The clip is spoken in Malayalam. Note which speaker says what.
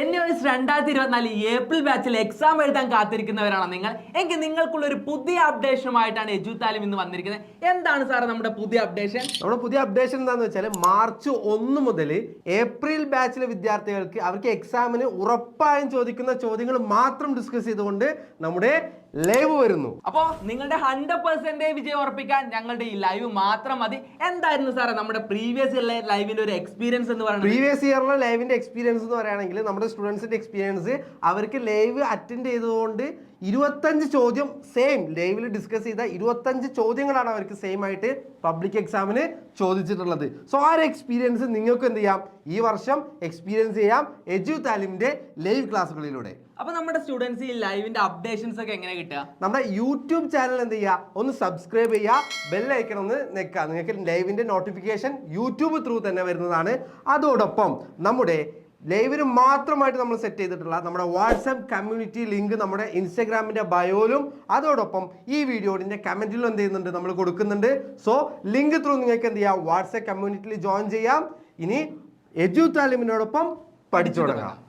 Speaker 1: എൻ എസ് രണ്ടായിരത്തി ഇരുപത്തിനാല് ഏപ്രിൽ ബാച്ചിൽ എക്സാം എഴുതാൻ കാത്തിരിക്കുന്നവരാണ് നിങ്ങൾ? എങ്കിൽ നിങ്ങൾക്കുള്ള ഒരു പുതിയ അപ്ഡേഷനുമായിട്ടാണ് എജു താലിം ഇന്ന് വന്നിരിക്കുന്നത്. എന്താണ് സാർ നമ്മുടെ പുതിയ അപ്ഡേഷൻ
Speaker 2: നമ്മുടെ പുതിയ അപ്ഡേഷൻ എന്താണെന്ന് വെച്ചാൽ മാർച്ച് ഒന്ന് മുതൽ ഏപ്രിൽ ബാച്ചിലെ വിദ്യാർത്ഥികൾക്ക് അവർക്ക് എക്സാമിന് ഉറപ്പായും ചോദിക്കുന്ന ചോദ്യങ്ങൾ മാത്രം ഡിസ്കസ് ചെയ്തുകൊണ്ട് നമ്മുടെ ലൈവ് വരുന്നു.
Speaker 1: അപ്പോ നിങ്ങളുടെ ഹൺഡ്രഡ് പെർസെന്റേജ് വിജയം ഉറപ്പിക്കാൻ ഞങ്ങളുടെ ഈ ലൈവ് മാത്രം മതി. എന്തായിരുന്നു സാറേ നമ്മുടെ പ്രീവിയസ് ലൈവിന്റെ ഒരു എക്സ്പീരിയൻസ് എന്ന് പറയുന്നത്?
Speaker 2: പ്രീവിയസ് ഇയറിലെ ലൈവിന്റെ എക്സ്പീരിയൻസ് എന്ന് പറയുകയാണെങ്കിൽ നമ്മുടെ സ്റ്റുഡൻസിന്റെ എക്സ്പീരിയൻസ് അവർക്ക് ലൈവ് അറ്റൻഡ് ചെയ്തുകൊണ്ട് ഇരുപത്തഞ്ച് ചോദ്യം സെയിം ലൈവിൽ ഡിസ്കസ് ചെയ്ത ഇരുപത്തഞ്ച് ചോദ്യങ്ങളാണ് അവർക്ക് സെയിം ആയിട്ട് പബ്ലിക് എക്സാമിന് ചോദിച്ചിട്ടുള്ളത്. സോ ആ ഒരു എക്സ്പീരിയൻസ് നിങ്ങൾക്ക് എന്ത് ചെയ്യാം? ഈ വർഷം എക്സ്പീരിയൻസ് ചെയ്യാം എജു താലിമിന്റെ ലൈവ് ക്ലാസ്സുകളിലൂടെ
Speaker 1: അപ്പൊ നമ്മുടെ സ്റ്റുഡൻസ് ഈ ലൈവിന്റെ അപ്ഡേഷൻസ് ഒക്കെ എങ്ങനെ കിട്ടുക?
Speaker 2: നമ്മുടെ യൂട്യൂബ് ചാനൽ എന്ത് ചെയ്യുക? ഒന്ന് സബ്സ്ക്രൈബ് ചെയ്യുക. ബെല്ലൈക്കൺ ഒന്ന് നിൽക്കുക നിങ്ങൾക്ക് ലൈവിന്റെ നോട്ടിഫിക്കേഷൻ യൂട്യൂബ് ത്രൂ തന്നെ വരുന്നതാണ്. അതോടൊപ്പം നമ്മുടെ ലൈവിന് മാത്രമായിട്ട് നമ്മൾ സെറ്റ് ചെയ്തിട്ടുള്ള നമ്മുടെ വാട്സപ്പ് കമ്മ്യൂണിറ്റി ലിങ്ക് നമ്മുടെ ഇൻസ്റ്റഗ്രാമിന്റെ ബയോയിലും അതോടൊപ്പം ഈ വീഡിയോയുടെ കമന്റിലും എന്ത് ചെയ്യുന്നുണ്ട്? നമ്മൾ കൊടുക്കുന്നുണ്ട്. സോ ലിങ്ക് ത്രൂ നിങ്ങൾക്ക് എന്ത് ചെയ്യാം? വാട്സപ്പ് കമ്മ്യൂണിറ്റിയിൽ ജോയിൻ ചെയ്യാം. ഇനി എജു താലിമിനോടൊപ്പം പഠിച്ചു തുടങ്ങാം.